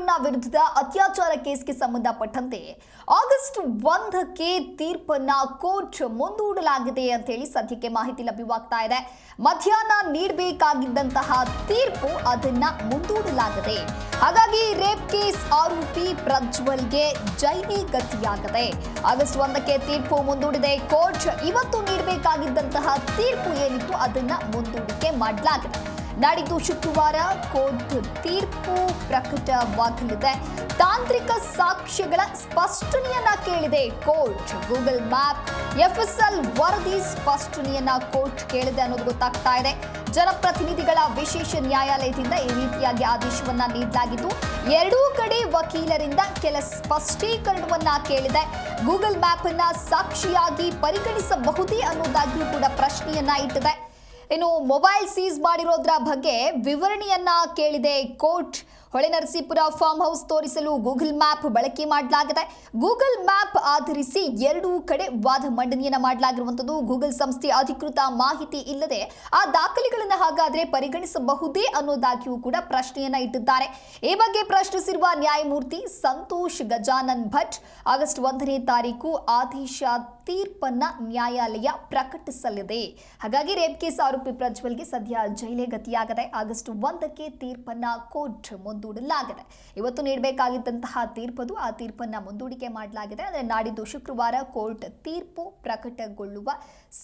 ರೇವಣ್ಣ ವಿರುದ್ಧದ ಅತ್ಯಾಚಾರ ಕೇಸ್ಗೆ ಸಂಬಂಧಪಟ್ಟಂತೆ ಆಗಸ್ಟ್ ಒಂದಕ್ಕೆ ತೀರ್ಪನ್ನ ಕೋರ್ಟ್ ಮುಂದೂಡಲಾಗಿದೆ ಅಂತ ಹೇಳಿ ಸದ್ಯಕ್ಕೆ ಮಾಹಿತಿ ಲಭ್ಯವಾಗ್ತಾ ಇದೆ. ಮಧ್ಯಾಹ್ನ ನೀಡಬೇಕಾಗಿದ್ದಂತಹ ತೀರ್ಪು ಅದನ್ನ ಮುಂದೂಡಲಾಗಿದೆ. ಹಾಗಾಗಿ ರೇಪ್ ಕೇಸ್ ಆರೋಪಿ ಪ್ರಜ್ವಲ್ಗೆ ಜೈಲಿ ಗತಿಯಾಗದೆ ಆಗಸ್ಟ್ ಒಂದಕ್ಕೆ ತೀರ್ಪು ಮುಂದೂಡಿದೆ. ಕೋರ್ಟ್ ಇವತ್ತು ನೀಡಬೇಕಾಗಿದ್ದಂತಹ ತೀರ್ಪು ಏನಿತ್ತು ಅದನ್ನ ಮುಂದೂಡಿಕೆ ಮಾಡಲಾಗಿದೆ. ನಾಡಿದ್ದು ಶುಕ್ರವಾರ ಕೋರ್ಟ್ ತೀರ್ಪು ಪ್ರಕಟವಾಗಲಿದೆ ತಾಂತ್ರಿಕ ಸಾಕ್ಷ್ಯಗಳ ಸ್ಪಷ್ಟನೆಯನ್ನ ಕೇಳಿದೆ ಕೋರ್ಟ್. ಗೂಗಲ್ ಮ್ಯಾಪ್, ಎಫ್ಎಸ್ಎಲ್ ವರದಿ ಸ್ಪಷ್ಟನೆಯನ್ನ ಕೋರ್ಟ್ ಕೇಳಿದೆ ಅನ್ನೋದು ಗೊತ್ತಾಗ್ತಾ ಇದೆ. ಜನಪ್ರತಿನಿಧಿಗಳ ವಿಶೇಷ ನ್ಯಾಯಾಲಯದಿಂದ ಈ ರೀತಿಯಾಗಿ ಆದೇಶವನ್ನ ನೀಡಲಾಗಿದ್ದು, ಎರಡೂ ಕಡೆ ವಕೀಲರಿಂದ ಕೆಲ ಸ್ಪಷ್ಟೀಕರಣವನ್ನ ಕೇಳಿದೆ. ಗೂಗಲ್ ಮ್ಯಾಪ್ ಅನ್ನ ಸಾಕ್ಷಿಯಾಗಿ ಪರಿಗಣಿಸಬಹುದೇ ಅನ್ನೋದಾಗಿಯೂ ಕೂಡ ಪ್ರಶ್ನೆಯನ್ನ ಇಟ್ಟಿದೆ. ಇನ್ನು ಮೊಬೈಲ್ ಸೀಸ್ ಮಾಡಿರೋದ್ರ ಬಗ್ಗೆ ವಿವರಣೆಯನ್ನ ಕೇಳಿದೆ ಕೋರ್ಟ್. ಹೊಳೆನರಸೀಪುರ ಫಾರ್ಮ್ ಹೌಸ್ ತೋರಿಸಲು ಗೂಗಲ್ ಮ್ಯಾಪ್ ಬಳಕೆ ಮಾಡಲಾಗಿದೆ. ಗೂಗಲ್ ಮ್ಯಾಪ್ ಆಧರಿಸಿ ಎರಡೂ ಕಡೆ ವಾದ ಮಂಡನೆಯನ್ನು ಮಾಡಲಾಗಿರುವಂಥದ್ದು ಗೂಗಲ್ ಸಂಸ್ಥೆ ಅಧಿಕೃತ ಮಾಹಿತಿ ಇಲ್ಲದೆ ಆ ದಾಖಲೆಗಳನ್ನು ಹಾಗಾದ್ರೆ ಪರಿಗಣಿಸಬಹುದೇ ಅನ್ನೋದಾಗಿಯೂ ಕೂಡ ಪ್ರಶ್ನೆಯನ್ನ ಇಟ್ಟಿದ್ದಾರೆ. ಈ ಬಗ್ಗೆ ಪ್ರಶ್ನಿಸಿರುವ ನ್ಯಾಯಮೂರ್ತಿ ಸಂತೋಷ್ ಗಜಾನನ್ ಭಟ್, ಆಗಸ್ಟ್ ಒಂದನೇ ತಾರೀಕು ಆದೇಶ ತೀರ್ಪನ್ನ ನ್ಯಾಯಾಲಯ ಪ್ರಕಟಿಸಲಿದೆ. ಹಾಗಾಗಿ ರೇಪ್ ಕೇಸ್ ಆರೋಪಿ ಪ್ರಜ್ವಲ್ಗೆ ಸದ್ಯ ಜೈಲೇ ಗತಿಯಾಗದೆ. ಆಗಸ್ಟ್ ಒಂದಕ್ಕೆ ತೀರ್ಪನ್ನ ಕೋರ್ಟ್ ಮುಂದೂಡಲಾಗಿದೆ. ಇವತ್ತು ನೀಡಬೇಕಾಗಿದ್ದಂತಹ ತೀರ್ಪದು ಆ ತೀರ್ಪನ್ನ ಮುಂದೂಡಿಕೆ ಮಾಡಲಾಗಿದೆ. ಅಂದರೆ ನಾಡಿದ್ದು ಶುಕ್ರವಾರ ಕೋರ್ಟ್ ತೀರ್ಪು ಪ್ರಕಟಗೊಳ್ಳುವ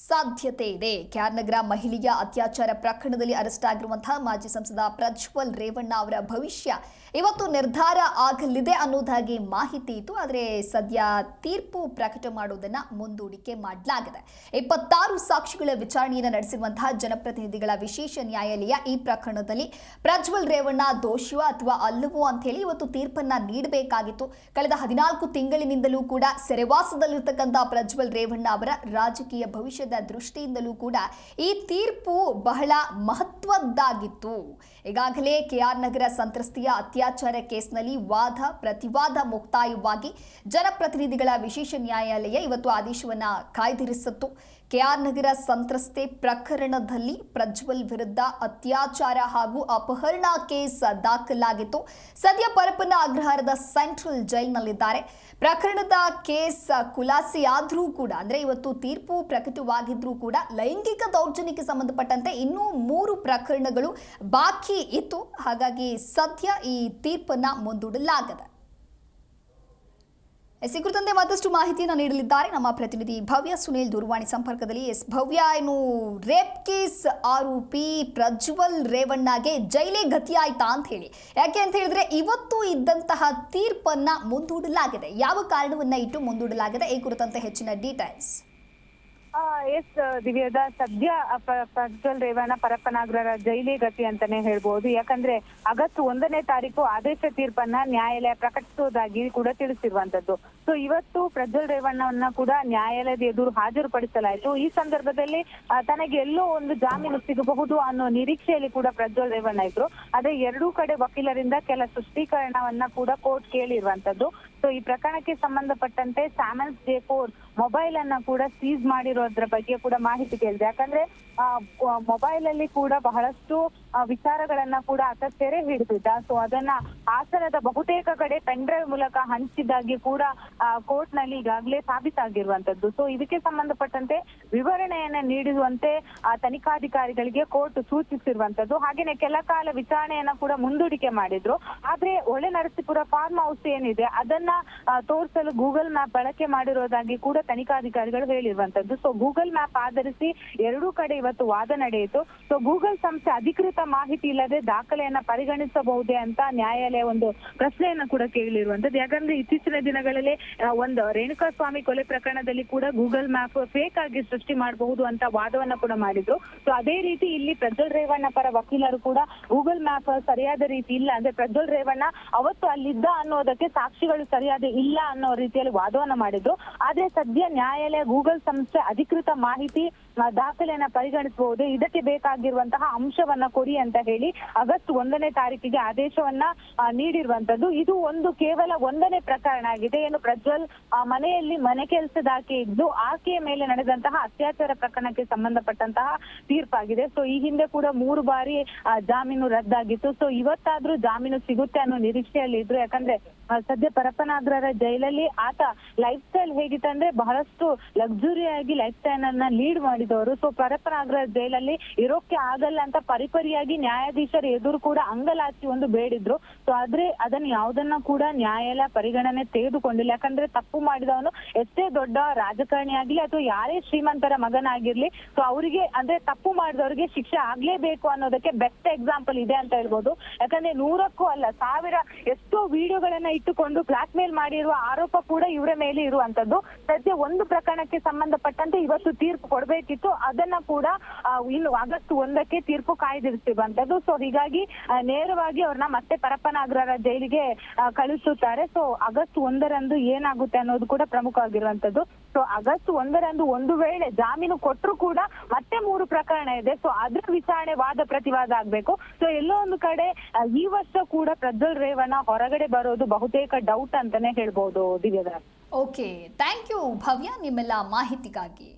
ಸಾಧ್ಯತೆ ಇದೆ. ಕ್ಯಾರ್ನಗರ ಮಹಿಳೆಯ ಅತ್ಯಾಚಾರ ಪ್ರಕರಣದಲ್ಲಿ ಅರೆಸ್ಟ್ ಆಗಿರುವಂತಹ ಮಾಜಿ ಸಂಸದ ಪ್ರಜ್ವಲ್ ರೇವಣ್ಣ ಅವರ ಭವಿಷ್ಯ ಇವತ್ತು ನಿರ್ಧಾರ ಆಗಲಿದೆ ಅನ್ನೋದಾಗಿ ಮಾಹಿತಿ ಇತ್ತು. ಆದರೆ ಸದ್ಯ ತೀರ್ಪು ಪ್ರಕಟ ಮಾಡುವುದನ್ನ ಮುಂದೂಡಿಕೆ ಮಾಡಲಾಗಿದೆ. ಇಪ್ಪತ್ತಾರು ಸಾಕ್ಷಿಗಳ ವಿಚಾರಣೆಯನ್ನು ನಡೆಸಿರುವಂತಹ ಜನಪ್ರತಿನಿಧಿಗಳ ವಿಶೇಷ ನ್ಯಾಯಾಲಯ ಈ ಪ್ರಕರಣದಲ್ಲಿ ಪ್ರಜ್ವಲ್ ರೇವಣ್ಣ ದೋಷಿಯೋ ಅಥವಾ ಅಲ್ಲವೋ ಅಂತ ಹೇಳಿ ಇವತ್ತು ತೀರ್ಪನ್ನ ನೀಡಬೇಕಾಗಿತ್ತು. ಕಳೆದ ಹದಿನಾಲ್ಕು ತಿಂಗಳಿನಿಂದಲೂ ಕೂಡ ಸೆರೆವಾಸದಲ್ಲಿರ್ತಕ್ಕಂಥ ಪ್ರಜ್ವಲ್ ರೇವಣ್ಣ ಅವರ ರಾಜಕೀಯ ಭವಿಷ್ಯದ ದೃಷ್ಟಿಯಿಂದಲೂ ಕೂಡ ಈ ತೀರ್ಪು ಬಹಳ ಮಹತ್ವದ್ದಾಗಿತ್ತು. ಈಗಾಗಲೇ ಕೆಆರ್ ನಗರ ಸಂತ್ರಸ್ತೆಯ ಅತ್ಯಾಚಾರ ಕೇಸ್ನಲ್ಲಿ ವಾದ, ಪ್ರತಿವಾದ ಮುಕ್ತಾಯವಾಗಿ ಜನಪ್ರತಿನಿಧಿಗಳ ವಿಶೇಷ ನ್ಯಾಯಾಲಯ ಇವತ್ತು ಆದೇಶವನ್ನ ಕಾಯ್ದಿರಿಸಿತ್ತು. ಕೆಆರ್ ನಗರ ಸಂತ್ರಸ್ತೆ ಪ್ರಕರಣದಲ್ಲಿ ಪ್ರಜ್ವಲ್ ವಿರುದ್ಧ ಅತ್ಯಾಚಾರ ಹಾಗೂ ಅಪಹರಣ ಕೇಸ್ ದಾಖಲಾಗಿತ್ತು. ಸದ್ಯ ಪರಪನ ಅಗ್ರಹಾರದ ಸೆಂಟ್ರಲ್ ಜೈಲ್ನಲ್ಲಿದ್ದಾರೆ. ಪ್ರಕರಣದ ಕೇಸ್ ಖುಲಾಸೆಯಾದರೂ ಕೂಡ, ಅಂದರೆ ಇವತ್ತು ತೀರ್ಪು ಪ್ರಕಟವಾಗಿದ್ರೂ ಕೂಡ ಲೈಂಗಿಕ ದೌರ್ಜನ್ಯಕ್ಕೆ ಸಂಬಂಧಪಟ್ಟಂತೆ ಇನ್ನೂ ಮೂರು ಪ್ರಕರಣಗಳು ಬಾಕಿ ಇತ್ತು. ಹಾಗಾಗಿ ಸದ್ಯ ಈ ತೀರ್ಪನ್ನು ಮುಂದೂಡಲಾಗಿದೆ. ಎಸ್ ಈ ಕುರಿತಂತೆ ಮತ್ತಷ್ಟು ಮಾಹಿತಿಯನ್ನು ನೀಡಲಿದ್ದಾರೆ. ನಮ್ಮ ಪ್ರತಿನಿಧಿ ಭವ್ಯ ಸುನೀಲ್ ದೂರವಾಣಿ ಸಂಪರ್ಕದಲ್ಲಿ ಎಸ್ ಭವ್ಯ ಏನು ರೇಪ್ ಕೇಸ್ ಆರೋಪಿ ಪ್ರಜ್ವಲ್ ರೇವಣ್ಣಗೆ ಜೈಲೇ ಗತಿಯಾಯ್ತಾ ಅಂತ ಹೇಳಿ. ಯಾಕೆ ಅಂತ ಹೇಳಿದ್ರೆ ಇವತ್ತು ಇದ್ದಂತಹ ತೀರ್ಪನ್ನ ಮುಂದೂಡಲಾಗಿದೆ. ಯಾವ ಕಾರಣವನ್ನ ಇಟ್ಟು ಮುಂದೂಡಲಾಗಿದೆ? ಈ ಕುರಿತಂತೆ ಹೆಚ್ಚಿನ ಡೀಟೇಲ್ಸ್ ಎಸ್, ದಿವ್ಯದ ಸದ್ಯ ಪ್ರಜ್ವಲ್ ರೇವಣ್ಣ ಪರಪ್ಪನಾಗ್ರರ ಜೈಲಿ ಗತಿ ಅಂತಾನೆ ಹೇಳ್ಬೋದು. ಯಾಕಂದ್ರೆ ಆಗಸ್ಟ್ ಒಂದನೇ ತಾರೀಕು ಆದೇಶ ತೀರ್ಪನ್ನ ನ್ಯಾಯಾಲಯ ಪ್ರಕಟಿಸುವುದಾಗಿ ಕೂಡ ತಿಳಿಸಿರುವಂತದ್ದು ಸೊ ಇವತ್ತು ಪ್ರಜ್ವಲ್ ರೇವಣ್ಣವನ್ನ ಕೂಡ ನ್ಯಾಯಾಲಯದ ಎದುರು ಹಾಜರುಪಡಿಸಲಾಯಿತು. ಈ ಸಂದರ್ಭದಲ್ಲಿ ತನಗೆ ಎಲ್ಲೋ ಒಂದು ಜಾಮೀನು ಸಿಗಬಹುದು ಅನ್ನೋ ನಿರೀಕ್ಷೆಯಲ್ಲಿ ಕೂಡ ಪ್ರಜ್ವಲ್ ರೇವಣ್ಣ ಇದ್ರು. ಅದೇ ಎರಡೂ ಕಡೆ ವಕೀಲರಿಂದ ಕೆಲ ಸ್ಪಷ್ಟೀಕರಣವನ್ನ ಕೂಡ ಕೋರ್ಟ್ ಕೇಳಿರುವಂತದ್ದು ಸೊ ಈ ಪ್ರಕರಣಕ್ಕೆ ಸಂಬಂಧಪಟ್ಟಂತೆ ಸ್ಯಾಮನ್ಸ್ ಜೆ ಫೋರ್ ಮೊಬೈಲ್ ಅನ್ನ ಕೂಡ ಸೀಸ್ ಮಾಡಿರೋದ್ರ ಬಗ್ಗೆ ಕೂಡ ಮಾಹಿತಿ ಕೇಳಿದೆ. ಯಾಕಂದ್ರೆ ಮೊಬೈಲ್ ಅಲ್ಲಿ ಕೂಡ ಬಹಳಷ್ಟು ವಿಚಾರಗಳನ್ನ ಕೂಡ ಆತ ಸೆರೆ ಹಿಡಿದಿದ್ದ. ಸೊ ಅದನ್ನ ಹಾಸನದ ಬಹುತೇಕ ಕಡೆ ಪೆನ್ ಡ್ರೈವ್ ಮೂಲಕ ಹಂಚಿದ್ದಾಗಿ ಕೂಡ ಕೋರ್ಟ್ನಲ್ಲಿ ಈಗಾಗಲೇ ಸಾಬೀತಾಗಿರುವಂತದ್ದು ಸೊ ಇದಕ್ಕೆ ಸಂಬಂಧಪಟ್ಟಂತೆ ವಿವರಣೆಯನ್ನ ನೀಡುವಂತೆ ಆ, ತನಿಖಾಧಿಕಾರಿಗಳಿಗೆ ಕೋರ್ಟ್ ಸೂಚಿಸಿರುವಂತದ್ದು ಹಾಗೇನೆ ಕೆಲ ಕಾಲ ವಿಚಾರಣೆಯನ್ನ ಕೂಡ ಮುಂದೂಡಿಕೆ ಮಾಡಿದ್ರು. ಆದ್ರೆ ಒಳ್ಳೆ ನರಸೀಪುರ ಫಾರ್ಮ್ ಹೌಸ್ ಏನಿದೆ ಅದನ್ನ ತೋರಿಸಲು ಗೂಗಲ್ ಮ್ಯಾಪ್ ಬಳಕೆ ಮಾಡಿರೋದಾಗಿ ಕೂಡ ತನಿಖಾಧಿಕಾರಿಗಳು ಹೇಳಿರುವಂತದ್ದು ಸೊ ಗೂಗಲ್ ಮ್ಯಾಪ್ ಆಧರಿಸಿ ಎರಡೂ ಕಡೆ ಇವತ್ತು ವಾದ ನಡೆಯಿತು. ಸೊ ಗೂಗಲ್ ಸಂಸ್ಥೆ ಅಧಿಕೃತ ಮಾಹಿತಿ ಇಲ್ಲದೆ ದಾಖಲೆಯನ್ನ ಪರಿಗಣಿಸಬಹುದೇ ಅಂತ ನ್ಯಾಯಾಲಯ ಒಂದು ಪ್ರಶ್ನೆಯನ್ನ ಕೂಡ ಕೇಳಿರುವಂತದ್ದು ಯಾಕಂದ್ರೆ ಇತ್ತೀಚಿನ ದಿನಗಳಲ್ಲಿ ಒಂದು ರೇಣುಕಾ ಸ್ವಾಮಿ ಕೊಲೆ ಪ್ರಕರಣದಲ್ಲಿ ಕೂಡ ಗೂಗಲ್ ಮ್ಯಾಪ್ ಫೇಕ್ ಆಗಿ ಸೃಷ್ಟಿ ಮಾಡಬಹುದು ಅಂತ ವಾದವನ್ನ ಕೂಡ ಮಾಡಿದ್ರು. ಸೊ ಅದೇ ರೀತಿ ಇಲ್ಲಿ ಪ್ರಜ್ವಲ್ ರೇವಣ್ಣ ಪರ ವಕೀಲರು ಕೂಡ ಗೂಗಲ್ ಮ್ಯಾಪ್ ಸರಿಯಾದ ರೀತಿ ಇಲ್ಲ. ಅಂದ್ರೆ ಪ್ರಜ್ವಲ್ ರೇವಣ್ಣ ಅವತ್ತು ಅಲ್ಲಿದ್ದ ಅನ್ನೋದಕ್ಕೆ ಸಾಕ್ಷಿಗಳು ಸರಿಯಾದ ಇಲ್ಲ ಅನ್ನೋ ರೀತಿಯಲ್ಲಿ ವಾದವನ್ನ ಮಾಡಿದ್ರು. ಆದ್ರೆ ಸದ್ಯ ನ್ಯಾಯಾಲಯ ಗೂಗಲ್ ಸಂಸ್ಥೆ ಅಧಿಕೃತ ಮಾಹಿತಿ ದಾಖಲೆಯನ್ನ ದಾಖಲೆಯನ್ನ ಪರಿಗಣಿಸಬಹುದು? ಇದಕ್ಕೆ ಬೇಕಾಗಿರುವಂತಹ ಅಂಶವನ್ನ ಕೊಡಿ ಅಂತ ಹೇಳಿ ಆಗಸ್ಟ್ ಒಂದನೇ ತಾರೀಕಿಗೆ ಆದೇಶವನ್ನ ನೀಡಿರುವಂತದ್ದು. ಇದು ಒಂದು ಕೇವಲ ಒಂದನೇ ಪ್ರಕರಣ ಆಗಿದೆ. ಏನು ಪ್ರಜ್ವಲ್ ಮನೆಯಲ್ಲಿ ಮನೆ ಕೆಲಸದಾಕೆ ಇದ್ದು ಆಕೆಯ ಮೇಲೆ ನಡೆದಂತಹ ಅತ್ಯಾಚಾರ ಪ್ರಕರಣಕ್ಕೆ ಸಂಬಂಧಪಟ್ಟಂತಹ ತೀರ್ಪಾಗಿದೆ. ಸೊ ಈ ಹಿಂದೆ ಕೂಡ ಮೂರು ಬಾರಿ ಜಾಮೀನು ರದ್ದಾಗಿತ್ತು. ಸೊ ಇವತ್ತಾದ್ರೂ ಜಾಮೀನು ಸಿಗುತ್ತೆ ಅನ್ನೋ ನಿರೀಕ್ಷೆಯಲ್ಲಿ ಇದ್ರು. ಯಾಕಂದ್ರೆ ಸದ್ಯ ಪರಪ್ಪನಾಗ್ರರ ಜೈಲಲ್ಲಿ ಆತ ಲೈಫ್ ಸ್ಟೈಲ್ ಹೇಗಿತ್ತಂದ್ರೆ ಬಹಳಷ್ಟು ಲಕ್ಸುರಿಯಾಗಿ ಲೈಫ್ ಸ್ಟೈಲ್ ಅನ್ನ ಲೀಡ್ ಮಾಡಿದವರು. ಸೊ ಪರಪ್ಪನಾಗ್ರಹ ಜೈಲಲ್ಲಿ ಇರೋಕೆ ಆಗಲ್ಲ ಅಂತ ಪರಿಪರಿಯಾಗಿ ನ್ಯಾಯಾಧೀಶರ ಎದುರು ಕೂಡ ಅಂಗಲಾಚಿ ಒಂದು ಬೇಡಿದ್ರು. ಸೊ ಆದ್ರೆ ಅದನ್ನ ಯಾವ್ದನ್ನ ಕೂಡ ನ್ಯಾಯಾಲಯ ಪರಿಗಣನೆ ತೆಗೆದುಕೊಂಡಿಲ್ಲ. ಯಾಕಂದ್ರೆ ತಪ್ಪು ಮಾಡಿದವನು ಎಷ್ಟೇ ದೊಡ್ಡ ರಾಜಕಾರಣಿ ಆಗ್ಲಿ ಅಥವಾ ಯಾರೇ ಶ್ರೀಮಂತರ ಮಗನಾಗಿರ್ಲಿ ಸೊ ಅವರಿಗೆ, ಅಂದ್ರೆ ತಪ್ಪು ಮಾಡಿದವರಿಗೆ ಶಿಕ್ಷೆ ಆಗ್ಲೇಬೇಕು ಅನ್ನೋದಕ್ಕೆ ಬೆಸ್ಟ್ ಎಕ್ಸಾಂಪಲ್ ಇದೆ ಅಂತ ಹೇಳ್ಬೋದು. ಯಾಕಂದ್ರೆ ನೂರಕ್ಕೂ ಅಲ್ಲ, ಸಾವಿರ ಎಷ್ಟೋ ವಿಡಿಯೋಗಳನ್ನ ಇಟ್ಟುಕೊಂಡು ಬ್ಲಾಕ್ ಮೇಲ್ ಮಾಡಿರುವ ಆರೋಪ ಕೂಡ ಇವರ ಮೇಲೆ ಇರುವಂತದ್ದು. ಸದ್ಯ ಒಂದು ಪ್ರಕರಣಕ್ಕೆ ಸಂಬಂಧಪಟ್ಟಂತೆ ಇವತ್ತು ತೀರ್ಪು ಕೊಡಬೇಕಿತ್ತು. ಅದನ್ನ ಕೂಡ ಇನ್ನು ಆಗಸ್ಟ್ ಒಂದಕ್ಕೆ ತೀರ್ಪು ಕಾಯ್ದಿರಿಸಿರುವಂತದ್ದು ಸೊ ಹೀಗಾಗಿ ನೇರವಾಗಿ ಅವ್ರನ್ನ ಮತ್ತೆ ಪರಪ್ಪನಾಗ್ರರ ಜೈಲಿಗೆ ಕಳಿಸುತ್ತಾರೆ ಸೊ ಆಗಸ್ಟ್ ಒಂದರಂದು ಏನಾಗುತ್ತೆ ಅನ್ನೋದು ಕೂಡ ಪ್ರಮುಖವಾಗಿರುವಂತದ್ದು ಸೊ ಆಗಸ್ಟ್ ಒಂದರಂದು ಒಂದು ವೇಳೆ ಜಾಮೀನು ಕೊಟ್ಟರು ಕೂಡ ಮತ್ತೆ ಮೂರು ಪ್ರಕರಣ ಇದೆ. ಸೊ ಅದ್ರ ವಿಚಾರಣೆ ವಾದ ಪ್ರತಿವಾದ ಆಗ್ಬೇಕು. ಸೊ ಎಲ್ಲೋ ಒಂದು ಕಡೆ ಈ ವರ್ಷ ಕೂಡ ಪ್ರಜ್ವಲ್ ರೇವಣ್ಣ ಹೊರಗಡೆ ಬರೋದು ಬಹುತೇಕ ಡೌಟ್ ಅಂತಾನೆ ಹೇಳ್ಬಹುದು ದಿವ್ಯದ ಓಕೆ ಥ್ಯಾಂಕ್ ಯು ಭವ್ಯ, ನಿಮ್ಮೆಲ್ಲ ಮಾಹಿತಿಗಾಗಿ.